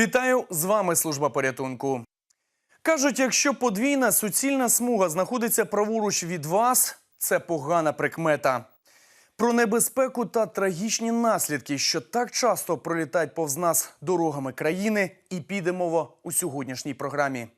Вітаю з вами служба порятунку. Кажуть, якщо подвійна суцільна смуга знаходиться праворуч від вас, це погана прикмета. Про небезпеку та трагічні наслідки, що так часто пролітають повз нас дорогами країни, і підемо в у сьогоднішній програмі.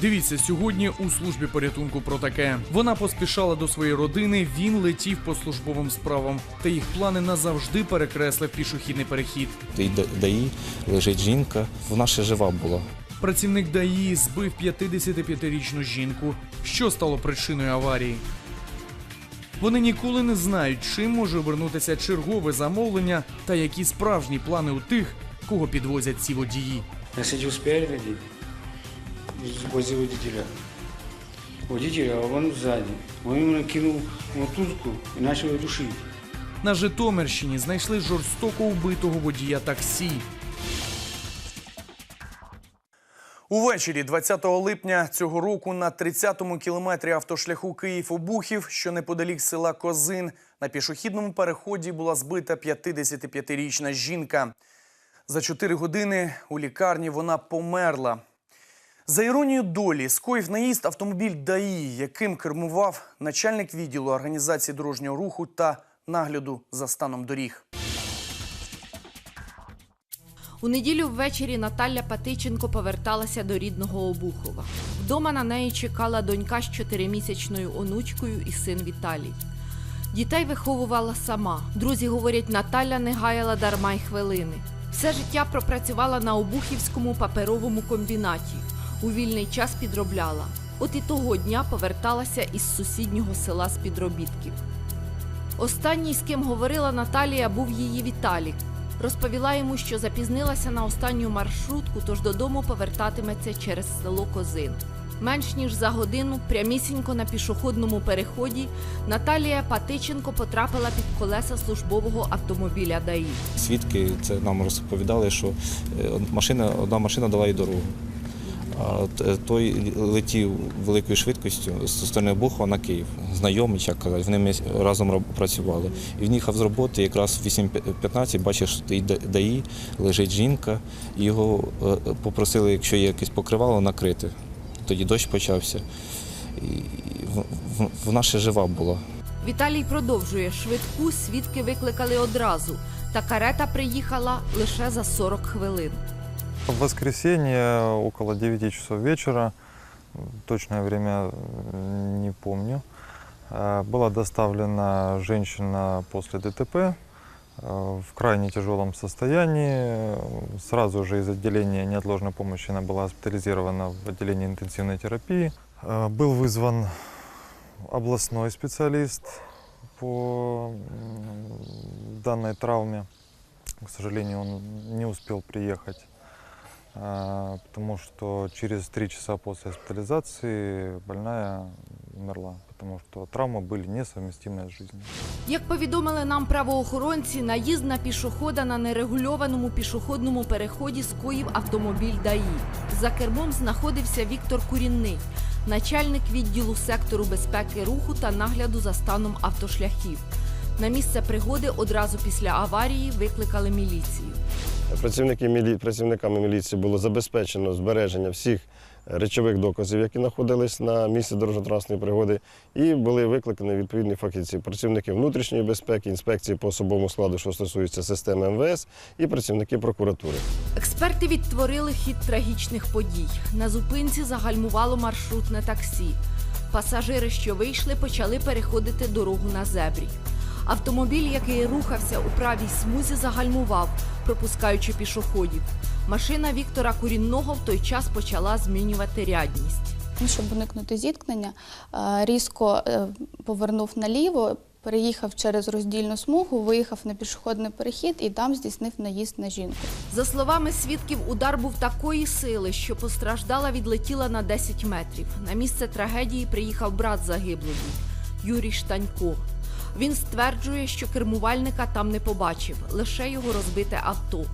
Дивіться сьогодні у службі порятунку про таке. Вона поспішала до своєї родини. Він летів по службовим справам, та їх плани назавжди перекреслив пішохідний перехід. І Д- ДАІ лежить жінка, вона ще жива була. Працівник ДАІ збив 55-річну жінку. Що стало причиною аварії? Вони ніколи не знають, чим може обернутися чергове замовлення та які справжні плани у тих, кого підвозять ці водії. Кстати, успели людей возле водителя. Водителя, а он сзади. Он ему кинул мотузку и начал душить. На Житомирщині знайшли жорстоко убитого водія таксі. Увечері 20 липня цього року на 30-му кілометрі автошляху Київ-Обухів, що неподалік села Козин, на пішохідному переході була збита 55-річна жінка. За 4 години у лікарні вона померла. За іронією долі, скоїв наїзд автомобіль ДАІ, яким кермував начальник відділу організації дорожнього руху та нагляду за станом доріг. У неділю ввечері Наталя Патиченко поверталася до рідного Обухова. Вдома на неї чекала донька з чотиримісячною онучкою і син Віталій. Дітей виховувала сама. Друзі говорять, Наталя не гаяла дарма й хвилини. Все життя пропрацювала на Обухівському паперовому комбінаті. У вільний час підробляла. От і того дня поверталася із сусіднього села з підробітків. Останній, з ким говорила Наталія, був її Віталік. Розповіла йому, що запізнилася на останню маршрутку, тож додому повертатиметься через село Козин. Менш ніж за годину, прямісінько на пішохідному переході, Наталія Патиченко потрапила під колеса службового автомобіля ДАІ. Свідки це нам розповідали, що е, машина, одна машина дала їй дорогу. Т- той летів великою швидкістю з сторони Бухова на Київ. Знайомий, як казати, вони ми разом працювали. І він їхав з роботи, якраз в 8.15 бачиш, стоїть Д- ДАІ, лежить жінка, його е, попросили, якщо є якесь покривало, накрити. Тоді дощ почався. І вона ще жива була. Віталій продовжує швидку, свідки викликали одразу, та карета приїхала лише за 40 хвилин. В воскресенье около 9 часов вечера, точное время не помню, э, была доставлена женщина после ДТП э, в крайне тяжелом состоянии. Сразу же из отделения неотложной помощи она была госпитализирована в отделение интенсивной терапии. Э, Был вызван областной специалист по данной травме. К сожалению, он не успел приехать потому что через три часа после госпитализации больная умерла, потому что травмы были несовместимы с жизнью. Як повідомили нам правоохоронці, наїзд на пішохода на нерегульованому пішохідному переході скоїв автомобіль ДАІ. За кермом знаходився Віктор Курінний, начальник відділу сектору безпеки руху та нагляду за станом автошляхів. На місце пригоди одразу після аварії викликали міліцію. Працівники. Працівниками міліції було забезпечено збереження всіх речових доказів, які знаходились на місці дорожньо-транспортної пригоди, і були викликані відповідні фахівці, працівники внутрішньої безпеки, інспекції по особовому складу, що стосується системи МВС, і працівники прокуратури. Експерти відтворили хід трагічних подій. На зупинці загальмувало маршрутне таксі. Пасажири, що вийшли, почали переходити дорогу на зебрі. Автомобіль, який рухався у правій смузі, загальмував, пропускаючи пішоходів. Машина Віктора Курінного в той час почала змінювати рядність. Щоб уникнути зіткнення, е, різко е, повернув наліво, переїхав через роздільну смугу, виїхав на пішохідний перехід і там здійснив наїзд на жінку. За словами свідків, удар був такої сили, що постраждала відлетіла на 10 метрів. На місце трагедії приїхав брат загиблої Юрій Штанько. Він стверджує, що кермувальника там не побачив, лише його розбите авто.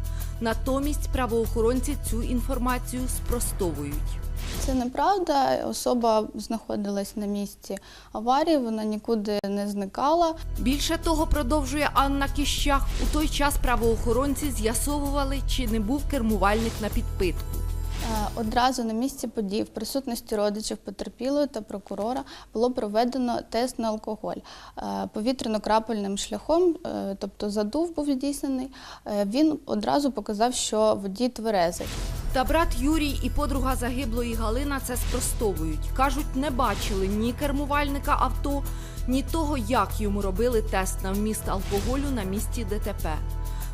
Натомість правоохоронці цю інформацію спростовують. Це неправда. Особа знаходилась на місці аварії, вона нікуди не зникала. Більше того, продовжує Анна Кіщах, у той час правоохоронці з'ясовували, чи не був кермувальник на підпитку. Е, Одразу на місці подій в присутності родичів потерпілої та прокурора було проведено тест на алкоголь Е, повітряно-крапельним шляхом, е, тобто задув був здійснений. Він одразу показав, що водій тверезий. Та брат Юрій і подруга загиблої Галина це спростовують. Кажуть, не бачили ні кермувальника авто, ні того, як йому робили тест на вміст алкоголю на місці ДТП.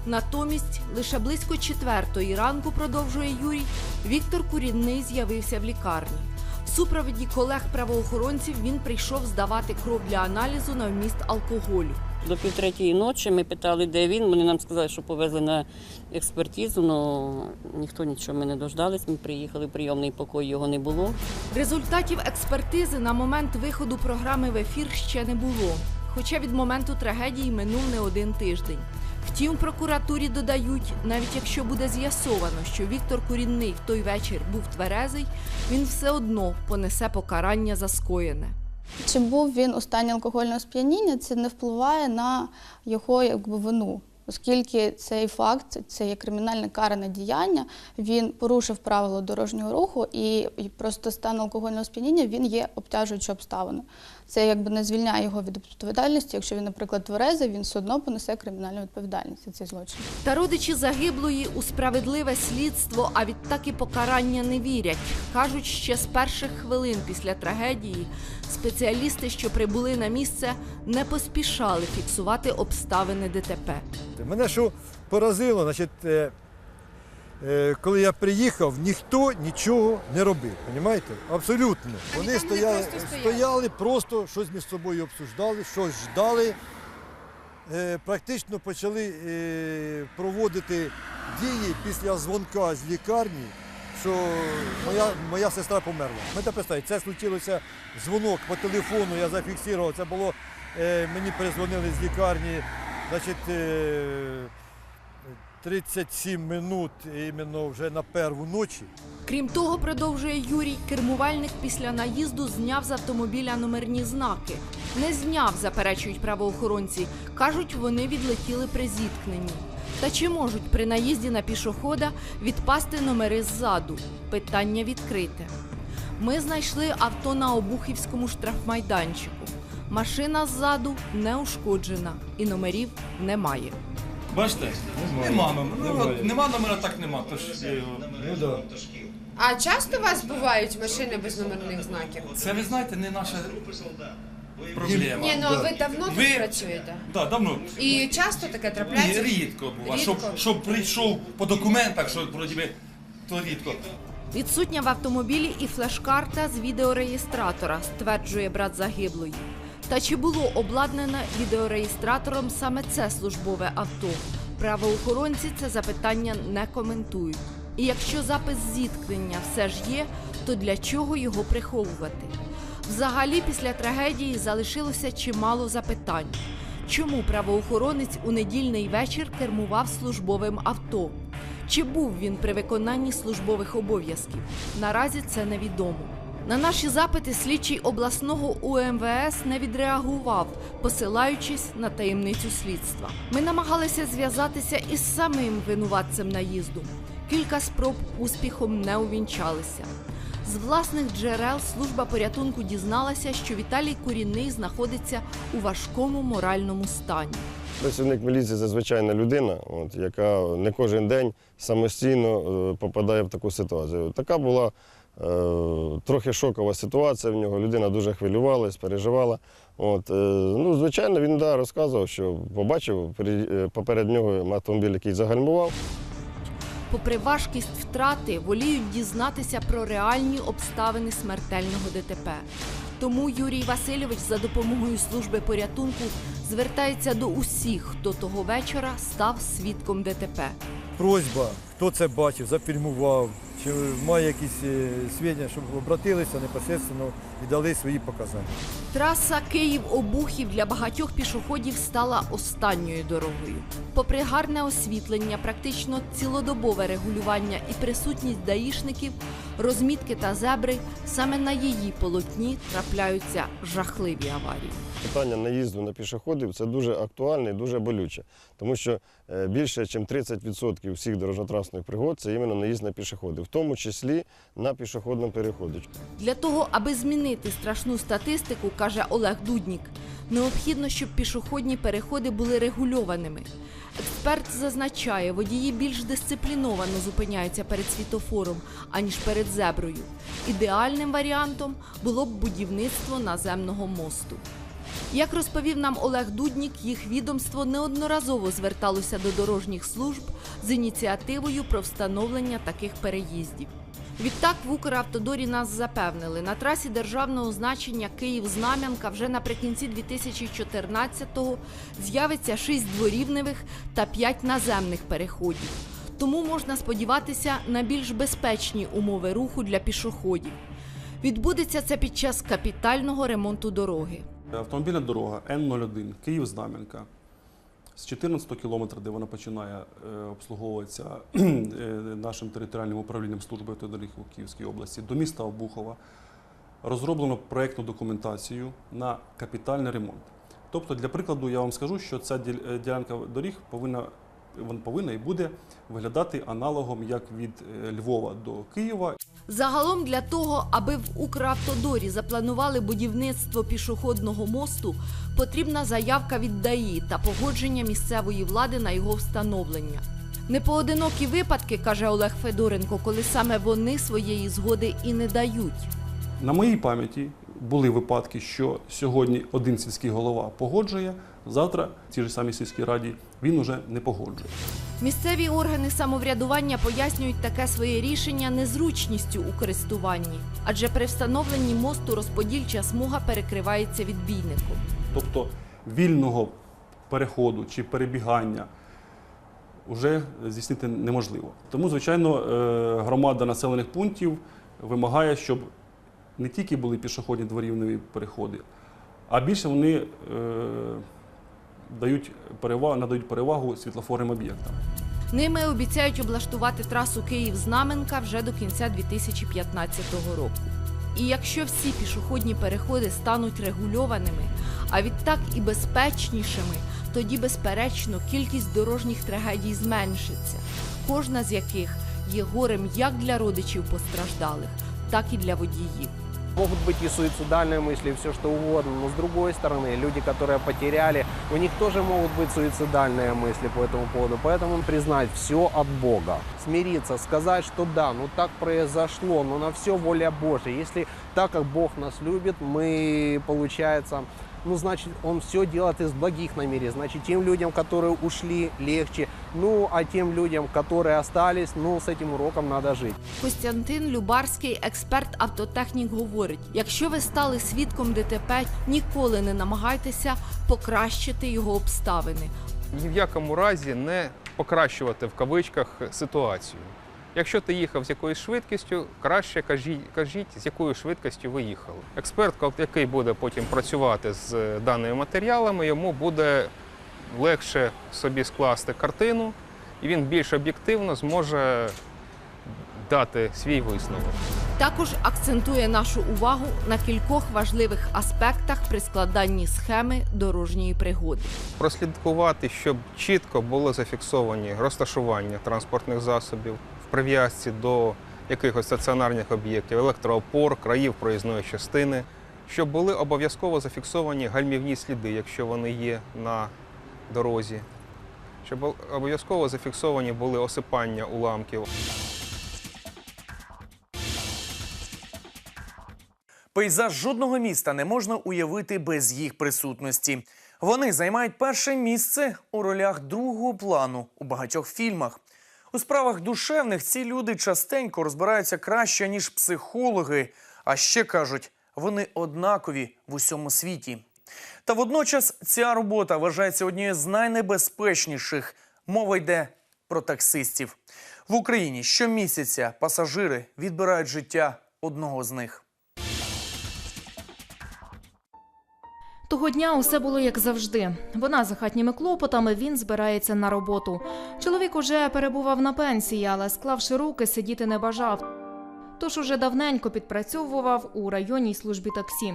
Натомість, лише близько четвертої ранку, продовжує Юрій, Віктор Курінний з'явився в лікарні. В супроводі колег-правоохоронців він прийшов здавати кров для аналізу на вміст алкоголю. До півтретьої ночі ми питали, де він. Вони нам сказали, що повезли на експертизу, але ніхто нічого ми не дождались. Ми приїхали в прийомний покой, його не було. Результатів експертизи на момент виходу програми в ефір ще не було. Хоча від моменту трагедії минув не один тиждень. Втім, прокуратурі додають, навіть якщо буде з'ясовано, що Віктор Курінний в той вечір був тверезий, він все одно понесе покарання за скоєне. Чи був він у стані алкогольного сп'яніння, це не впливає на його якби, вину. Оскільки цей факт, це є кримінальне каране діяння, він порушив правила дорожнього руху і, просто стан алкогольного сп'яніння він є обтяжуючою обставиною. Це якби не звільняє його від відповідальності. Якщо він, наприклад, тверезий, він все одно понесе кримінальну відповідальність за цей злочин. Та родичі загиблої у справедливе слідство, а відтак і покарання не вірять. Кажуть, ще з перших хвилин після трагедії спеціалісти, що прибули на місце, не поспішали фіксувати обставини ДТП. Мене що поразило, значить, е, коли я приїхав, ніхто нічого не робив. Розумієте? Абсолютно. Вони стояли, стояли, просто щось між собою обсуждали, щось ждали. Е, Практично почали е, проводити дії після дзвонка з лікарні, що моя, моя сестра померла. Ми так представте, це случилося дзвонок по телефону, я зафіксував. Це було, е, мені перезвонили з лікарні, значить, е, 37 минут іменно вже на перву ночі. Крім того, продовжує Юрій, кермувальник після наїзду зняв з автомобіля номерні знаки. Не зняв, заперечують правоохоронці. Кажуть, вони відлетіли при зіткненні. Та чи можуть при наїзді на пішохода відпасти номери ззаду? Питання відкрите. Ми знайшли авто на Обухівському штрафмайданчику. Машина ззаду не ушкоджена і номерів немає. Бачите? Нема номера. Ну, от нема номера, так нема. Тож я його. Ну, да. А часто у вас бувають машини без номерних знаків? Це ви знаєте, не наша проблема. Ні, ну а ви давно Ви- тут працюєте? Да, давно. І часто таке Ні, трапляється? рідко буває. Рідко? Щоб, щоб прийшов по документах, що вроді би, то рідко. Відсутня в автомобілі і флеш-карта з відеореєстратора, стверджує брат загиблої. Та чи було обладнане відеореєстратором саме це службове авто? Правоохоронці це запитання не коментують. І якщо запис зіткнення все ж є, то для чого його приховувати? Взагалі, після трагедії залишилося чимало запитань. Чому правоохоронець у недільний вечір кермував службовим авто? Чи був він при виконанні службових обов'язків? Наразі це невідомо. На наші запити слідчий обласного УМВС не відреагував, посилаючись на таємницю слідства. Ми намагалися зв'язатися із самим винуватцем наїзду. Кілька спроб успіхом не увінчалися. З власних джерел служба порятунку дізналася, що Віталій Курінний знаходиться у важкому моральному стані. Працівник міліції це звичайна людина, от, яка не кожен день самостійно е, попадає в таку ситуацію. Така була трохи шокова ситуація в нього. Людина дуже хвилювалась, переживала. От, е, ну, звичайно, він да, розказував, що побачив е, поперед нього автомобіль, який загальмував. Попри важкість втрати, воліють дізнатися про реальні обставини смертельного ДТП. Тому Юрій Васильович за допомогою служби порятунку звертається до усіх, хто того вечора став свідком ДТП. Просьба, хто це бачив, зафільмував, чи має якісь е, свідчення, щоб обратилися непосередньо і дали свої показання. Траса Київ-Обухів для багатьох пішоходів стала останньою дорогою. Попри гарне освітлення, практично цілодобове регулювання і присутність даїшників, розмітки та зебри, саме на її полотні трапляються жахливі аварії. Питання наїзду на пішоходів це дуже актуальне і дуже болюче, тому що е, більше, ніж 30% всіх дорожньо-транспортних пригод це іменно наїзд на пішоходів, в тому числі на пішохідному переході. Для того, аби змінити страшну статистику, каже Олег Дуднік, необхідно, щоб пішохідні переходи були регульованими. Експерт зазначає, водії більш дисципліновано зупиняються перед світофором, аніж перед зеброю. Ідеальним варіантом було б будівництво наземного мосту. Як розповів нам Олег Дуднік, їх відомство неодноразово зверталося до дорожніх служб з ініціативою про встановлення таких переїздів. Відтак в Укравтодорі нас запевнили, на трасі державного значення Київ-Знам'янка вже наприкінці 2014-го з'явиться 6 дворівневих та 5 наземних переходів. Тому можна сподіватися на більш безпечні умови руху для пішоходів. Відбудеться це під час капітального ремонту дороги. Автомобільна дорога Н-01, Київ-Знам'янка. З 14 кілометра, де вона починає е, обслуговуватися е, нашим територіальним управлінням служби автодоріг у Київській області, до міста Обухова розроблено проєктну документацію на капітальний ремонт. Тобто, для прикладу, я вам скажу, що ця е, ділянка доріг повинна, вона повинна і буде виглядати аналогом як від е, Львова до Києва, Загалом для того, аби в Укравтодорі запланували будівництво пішохідного мосту, потрібна заявка від ДАІ та погодження місцевої влади на його встановлення. Непоодинокі випадки, каже Олег Федоренко, коли саме вони своєї згоди і не дають. На моїй пам'яті були випадки, що сьогодні один сільський голова погоджує, завтра в цій ж самій сільській раді він уже не погоджує. Місцеві органи самоврядування пояснюють таке своє рішення незручністю у користуванні, адже при встановленні мосту розподільча смуга перекривається відбійником. Тобто вільного переходу чи перебігання вже здійснити неможливо. Тому, звичайно, е, громада населених пунктів вимагає, щоб не тільки були пішохідні дворівневі переходи, а більше вони е, дають перевагу, надають перевагу світлофорним об'єктам. Ними обіцяють облаштувати трасу Київ-Знаменка вже до кінця 2015 року. І якщо всі пішохідні переходи стануть регульованими, а відтак і безпечнішими, тоді, безперечно, кількість дорожніх трагедій зменшиться, кожна з яких є горем як для родичів постраждалих, так і для водіїв. Могут быть и суицидальные мысли, и все что угодно, но с другой стороны, люди, которые потеряли, у них тоже могут быть суицидальные мысли по этому поводу. Поэтому признать все от Бога. Смириться, сказать, что да, ну так произошло, но на все воля Божья. Если так как Бог нас любит, мы, получается, ну, значит, Он все делает из благих намерений. Значит, тем людям, которые ушли, легче. Ну, а тем людям, которые остались, ну, с этим уроком надо жить. Костянтин Любарський, експерт автотехнік, говорить: якщо ви стали свідком ДТП, ніколи не намагайтеся покращити його обставини. ні в якому разі не покращувати в кавичках ситуацію. Якщо ти їхав з якоюсь швидкістю, краще кажіть, кажіть з якою швидкістю ви їхали. Експерт, який буде потім працювати з даними матеріалами, йому буде легше собі скласти картину, і він більш об'єктивно зможе дати свій висновок. Також акцентує нашу увагу на кількох важливих аспектах при складанні схеми дорожньої пригоди. прослідкувати, щоб чітко були зафіксовані розташування транспортних засобів в прив'язці до якихось стаціонарних об'єктів, електроопор, країв проїзної частини, щоб були обов'язково зафіксовані гальмівні сліди, якщо вони є на дорозі, щоб обов'язково зафіксовані були осипання уламків. Пейзаж жодного міста не можна уявити без їх присутності. Вони займають перше місце у ролях другого плану у багатьох фільмах. У справах душевних ці люди частенько розбираються краще, ніж психологи. А ще кажуть, вони однакові в усьому світі. Та водночас ця робота вважається однією з найнебезпечніших. Мова йде про таксистів. В Україні щомісяця пасажири відбирають життя одного з них. Того дня усе було як завжди. Вона за хатніми клопотами, він збирається на роботу. Чоловік уже перебував на пенсії, але склавши руки, сидіти не бажав. Тож уже давненько підпрацьовував у районній службі таксі.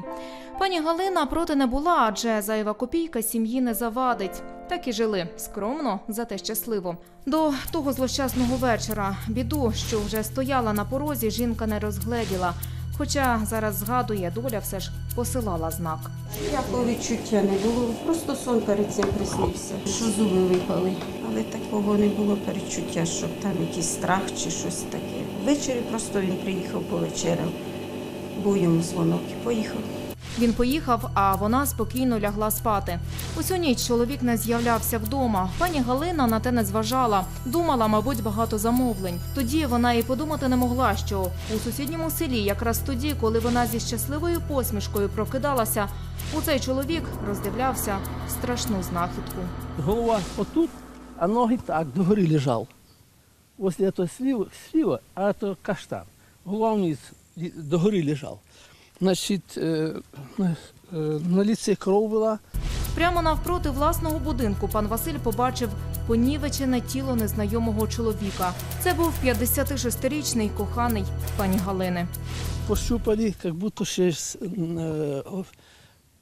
Пані Галина проти не була, адже зайва копійка сім'ї не завадить. Так і жили скромно, зате щасливо. До того злощасного вечора біду, що вже стояла на порозі, жінка не розгледіла. Хоча зараз згадує, доля все ж посилала знак. Ніякого відчуття не було. Просто сон перед цим приснився, що зуби випали. Але такого не було перечуття, що там якийсь страх чи щось таке. Ввечері просто він приїхав повечеряв. Був йому дзвонок і поїхав. Він поїхав, а вона спокійно лягла спати. Усю ніч чоловік не з'являвся вдома. Пані Галина на те не зважала. Думала, мабуть, багато замовлень. Тоді вона і подумати не могла, що у сусідньому селі, якраз тоді, коли вона зі щасливою посмішкою прокидалася, у цей чоловік роздивлявся страшну знахідку. Голова отут, а ноги так, догори лежав. Ось це сліва, сліва, а це каштан. Голова вниз догори лежав. Значить, е, на, е, ліці кров була. Прямо навпроти власного будинку пан Василь побачив понівечене тіло незнайомого чоловіка. Це був 56-річний коханий пані Галини. Пощупали, як будто ще е,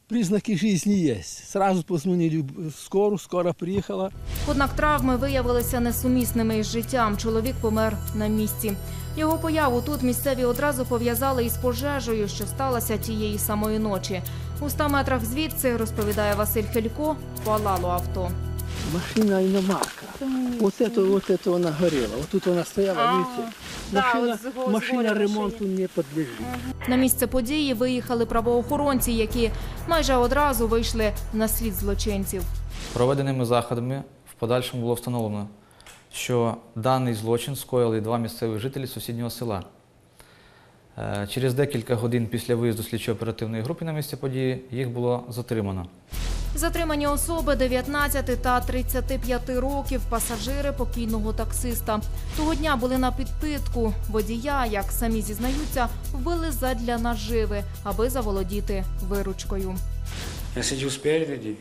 признаки життя є. Сразу позвонили скору, скоро приїхала. Однак травми виявилися несумісними із життям. Чоловік помер на місці. Його появу тут місцеві одразу пов'язали із пожежею, що сталася тієї самої ночі. У 100 метрах звідси, розповідає Василь Хелько, палало авто. Машина іномарка. Ось це, ось це вона горіла. Ось тут вона стояла, видите? Машина, машина ремонту не підлежить. На місце події виїхали правоохоронці, які майже одразу вийшли на слід злочинців. Проведеними заходами в подальшому було встановлено, що даний злочин скоїли два місцевих жителі сусіднього села. Е, Через декілька годин після виїзду слідчо-оперативної групи на місце події їх було затримано. Затримані особи 19 та 35 років, пасажири покійного таксиста. Того дня були на підпитку. Водія, як самі зізнаються, вбили задля наживи, аби заволодіти виручкою. Я сидел спереди,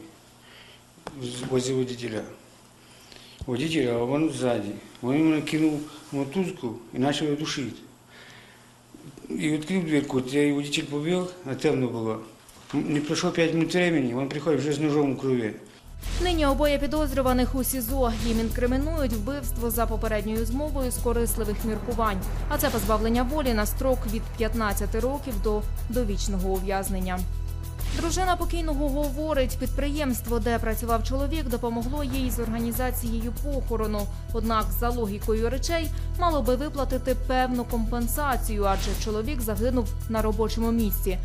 возле водителя. Водитель, а он сзади. Он ему накинул мотузку и начал ее душить. И открыл дверку, и водитель побел, а темно было. Не прошло пять минут времени, он приходит уже с ножом в крови. Нині обоє підозрюваних у СІЗО. Їм інкримінують вбивство за попередньою змовою з корисливих міркувань. А це позбавлення волі на строк від 15 років до довічного ув'язнення. Дружина покійного говорить, підприємство, де працював чоловік, допомогло їй з організацією похорону. Однак, за логікою речей, мало би виплатити певну компенсацію, адже чоловік загинув на робочому місці.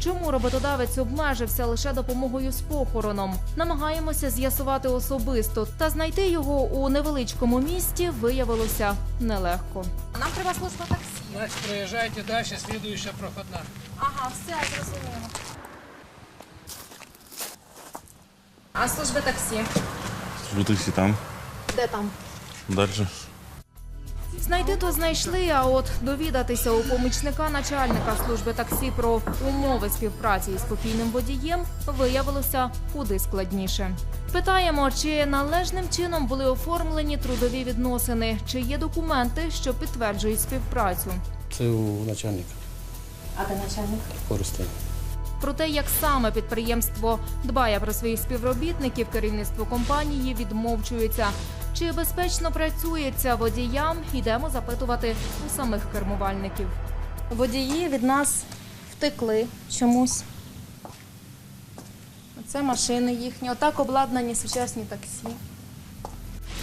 Чому роботодавець обмежився лише допомогою з похороном? Намагаємося з'ясувати особисто, та знайти його у невеличкому місті виявилося нелегко. Нам треба служба таксі. Значить, проїжджайте далі, слідуюча проходна. Ага, все зрозуміло. А служби таксі? Служба таксі там, Де там? далі. Знайти то знайшли, а от довідатися у помічника начальника служби таксі про умови співпраці із спокійним водієм виявилося куди складніше. Питаємо, чи належним чином були оформлені трудові відносини, чи є документи, що підтверджують співпрацю. Це у начальника А де начальник? Коростень. Про те, як саме підприємство дбає про своїх співробітників, керівництво компанії відмовчується. Чи безпечно працюється водіям, йдемо запитувати у самих кермувальників. Водії від нас втекли чомусь. Це машини їхні, отак обладнані сучасні таксі.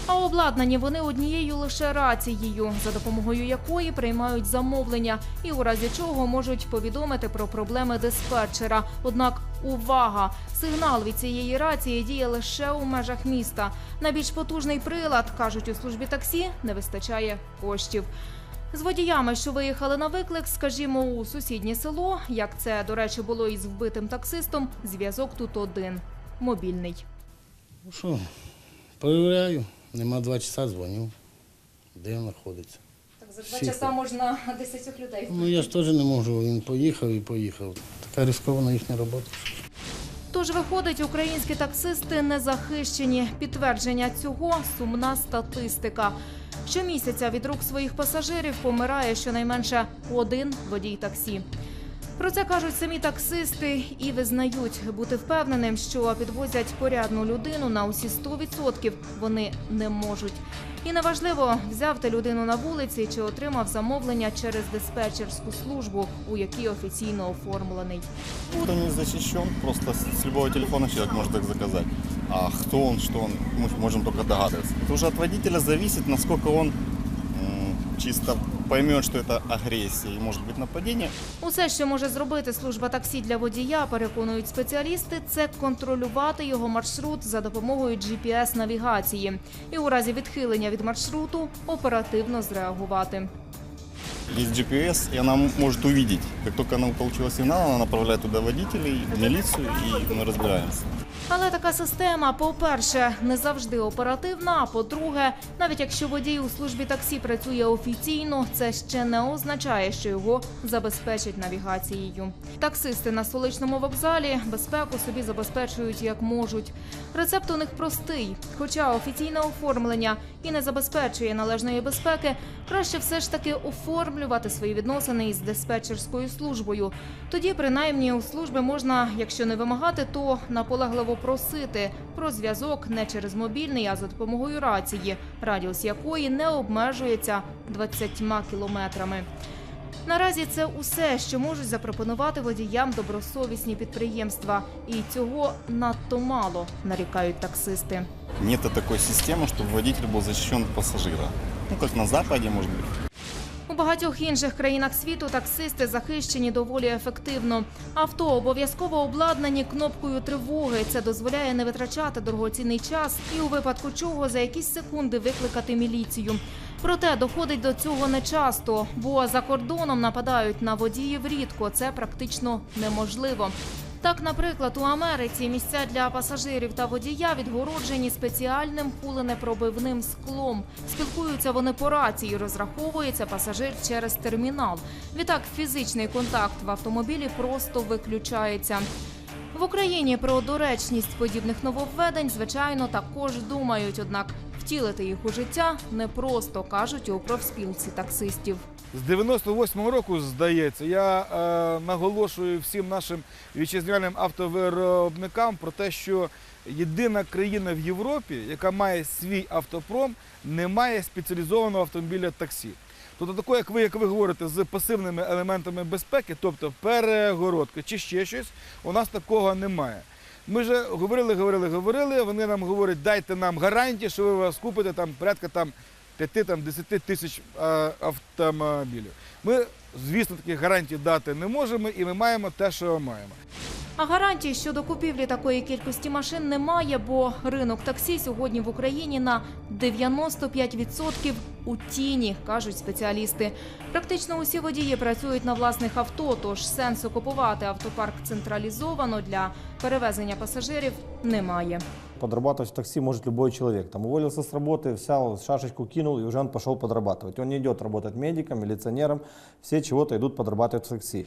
А обладнані вони однією лише рацією, за допомогою якої приймають замовлення, і у разі чого можуть повідомити про проблеми диспетчера. Однак увага! Сигнал від цієї рації діє лише у межах міста. На більш потужний прилад кажуть у службі таксі, не вистачає коштів. З водіями, що виїхали на виклик, скажімо, у сусіднє село, як це, до речі, було із вбитим таксистом, зв'язок тут один мобільний. Ну що, перевіряю, нема два часа дзвоню. Де він знаходиться? Так за два Всіх. часа можна 10 людей. Ну я ж теж не можу, він поїхав і поїхав. Така ризикована їхня робота. Тож виходить, українські таксисти не захищені. Підтвердження цього сумна статистика. Щомісяця від рук своїх пасажирів помирає щонайменше один водій таксі. Про це кажуть самі таксисти і визнають, бути впевненим, що підвозять порядну людину на усі 100% вони не можуть. І неважливо, взяв ти людину на вулиці чи отримав замовлення через диспетчерську службу, у якій офіційно оформлений. Кто не защищен, просто с с любого телефона человек может их заказать. А кто он, что он, мы можем только догадываться. Это уже от водителя зависит, насколько он м, чисто поймет, что это агрессия и может быть нападение. Усе, що може зробити служба таксі для водія, переконують спеціалісти, це контролювати його маршрут за допомогою GPS-навігації і у разі відхилення від маршруту оперативно зреагувати. Есть GPS, и она может увидеть. Как только она получила сигнал, она направляет туда водителей, милицию, и мы разбираемся. Але така система, по-перше, не завжди оперативна. А по-друге, навіть якщо водій у службі таксі працює офіційно, це ще не означає, що його забезпечать навігацією. Таксисти на столичному вокзалі безпеку собі забезпечують як можуть. Рецепт у них простий. Хоча офіційне оформлення і не забезпечує належної безпеки, краще все ж таки оформлювати свої відносини із диспетчерською службою. Тоді, принаймні, у служби можна, якщо не вимагати, то наполегливо просити про зв'язок не через мобільний, а за допомогою рації, радіус якої не обмежується 20 кілометрами. Наразі це усе, що можуть запропонувати водіям добросовісні підприємства, і цього надто мало, нарікають таксисти. Нет такой системы, чтобы водитель был защищен от пассажира. Ну, как на Западе, может быть. У багатьох інших країнах світу таксисти захищені доволі ефективно. Авто обов'язково обладнані кнопкою тривоги. Це дозволяє не витрачати дорогоцінний час і у випадку чого за якісь секунди викликати міліцію. Проте доходить до цього нечасто, бо за кордоном нападають на водіїв рідко. Це практично неможливо. Так, наприклад, у Америці місця для пасажирів та водія відгороджені спеціальним куленепробивним склом. Спілкуються вони по рації, розраховується пасажир через термінал. Відтак, фізичний контакт в автомобілі просто виключається. В Україні про доречність подібних нововведень, звичайно, також думають, однак втілити їх у життя непросто, кажуть у профспілці таксистів. З 98-го року, здається, я е, наголошую всім нашим вітчизняним автовиробникам про те, що єдина країна в Європі, яка має свій автопром, не має спеціалізованого автомобіля таксі. Тобто, такого, як ви, як ви говорите, з пасивними елементами безпеки, тобто перегородка чи ще щось, у нас такого немає. Ми вже говорили, говорили, говорили. Вони нам говорять, дайте нам гарантії, що ви вас купите там порядка там 5-10 тисяч е, автомобілів. Ми, звісно, таких гарантій дати не можемо, і ми маємо те, що маємо. А гарантій щодо купівлі такої кількості машин немає, бо ринок таксі сьогодні в Україні на 95% у тіні, кажуть спеціалісти. Практично усі водії працюють на власних авто, тож сенсу купувати автопарк централізовано для перевезення пасажирів немає Подрабатывать в такси может любой человек. Там уволился с работы, взял шашечку, кинул, и уже он пошел подрабатывать. Он не идет работать медиком, милиционером. Все чего-то идут подрабатывать в такси.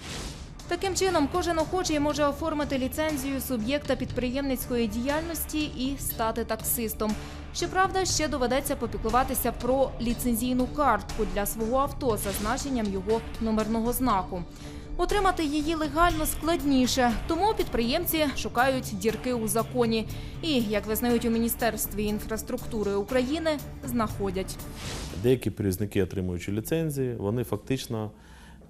Таким чином, кожен охочий може оформити ліцензію суб'єкта підприємницької діяльності і стати таксистом. Щоправда, ще доведеться попіклуватися про ліцензійну картку для свого авто з зазначенням його номерного знаку. Отримати її легально складніше, тому підприємці шукають дірки у законі. І, як визнають у міністерстві інфраструктури України, знаходять. Деякі перевізники, отримуючи ліцензії, вони фактично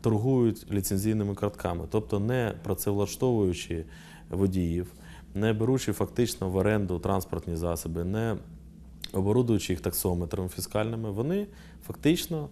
торгують ліцензійними картками, тобто не працевлаштовуючи водіїв, не беручи фактично в оренду транспортні засоби, не оборудуючи їх таксометрами фіскальними, вони фактично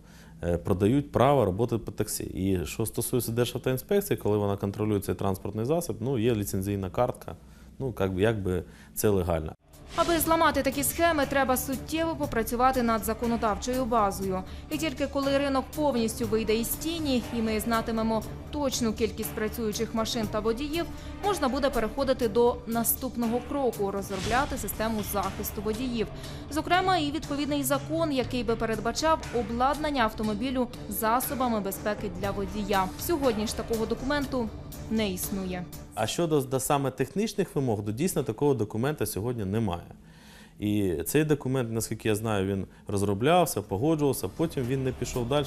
продають право роботи по таксі. І що стосується Державтоінспекції, коли вона контролює цей транспортний засіб, ну є ліцензійна картка, ну як би, якби це легально. Аби зламати такі схеми, треба суттєво попрацювати над законодавчою базою. І тільки коли ринок повністю вийде із тіні, і ми знатимемо точну кількість працюючих машин та водіїв, можна буде переходити до наступного кроку розробляти систему захисту водіїв. Зокрема, і відповідний закон, який би передбачав обладнання автомобілю засобами безпеки для водія. Сьогодні ж такого документу не існує. А щодо до саме технічних вимог, то дійсно такого документа сьогодні немає. І цей документ, наскільки я знаю, він розроблявся, погоджувався, потім він не пішов далі.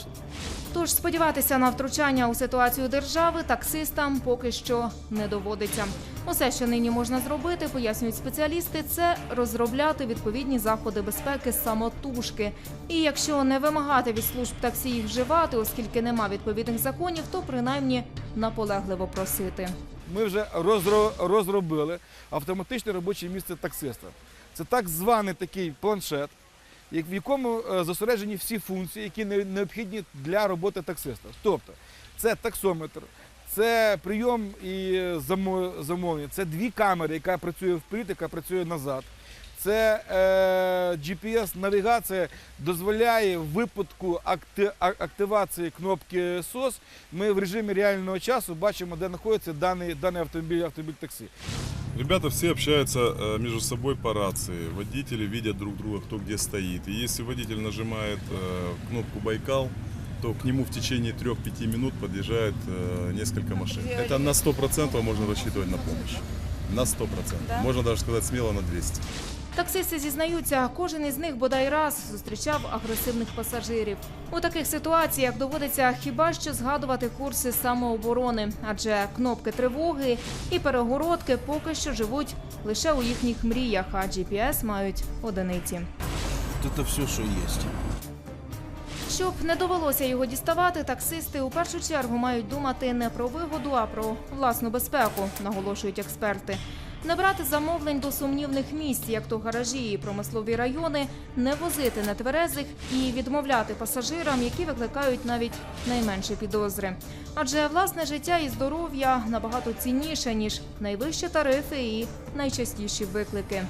Тож сподіватися на втручання у ситуацію держави таксистам поки що не доводиться. Усе, що нині можна зробити, пояснюють спеціалісти, це розробляти відповідні заходи безпеки самотужки. І якщо не вимагати від служб таксі їх вживати, оскільки нема відповідних законів, то принаймні наполегливо просити. Ми вже розро- розробили автоматичне робоче місце таксиста. Це так званий такий планшет, в якому е, зосереджені всі функції, які не- необхідні для роботи таксиста. Тобто, це таксометр, це прийом і замовлення, це дві камери, яка працює вперед, яка працює назад. Це е, GPS-навігація дозволяє в випадку акти- а- активації кнопки SOS, ми в режимі реального часу бачимо, де знаходиться даний, даний автомобіль, автомобіль таксі. Ребята все общаются э, между собой по рации. Водители видят друг друга, кто где стоит. И если водитель нажимает э, кнопку «Байкал», то к нему в течение 3-5 минут подъезжает э, несколько машин. Это на 100% можно рассчитывать на помощь. На 100%. Можно даже сказать смело на 200. Таксисти зізнаються, кожен із них бодай раз зустрічав агресивних пасажирів. У таких ситуаціях доводиться хіба що згадувати курси самооборони, адже кнопки тривоги і перегородки поки що живуть лише у їхніх мріях, а GPS мають одиниці. Это все, что есть. Щоб не довелося його діставати, таксисти у першу чергу мають думати не про вигоду, а про власну безпеку, наголошують експерти. Не брати замовлень до сумнівних місць, як то гаражі і промислові райони, не возити нетверезих і відмовляти пасажирам, які викликають навіть найменші підозри. Адже власне життя і здоров'я набагато цінніше ніж найвищі тарифи і найчастіші виклики.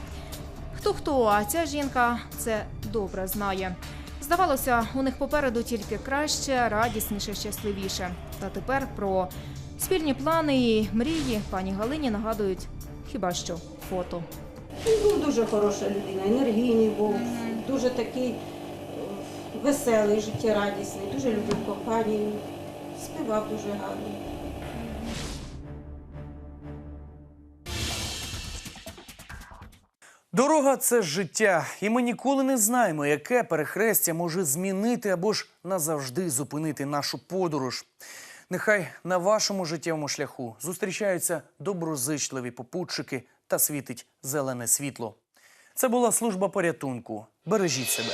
Хто хто, а ця жінка це добре знає. Здавалося, у них попереду тільки краще, радісніше, щасливіше. Та тепер про спільні плани і мрії пані Галині нагадують хіба що фото. Він був дуже хороша людина, енергійний був, дуже такий е, веселий, життєрадісний, дуже любив компанію, співав дуже гарно. Дорога це життя, і ми ніколи не знаємо, яке перехрестя може змінити або ж назавжди зупинити нашу подорож. Нехай на вашому життєвому шляху зустрічаються доброзичливі попутчики та світить зелене світло. Це була служба порятунку. Бережіть себе.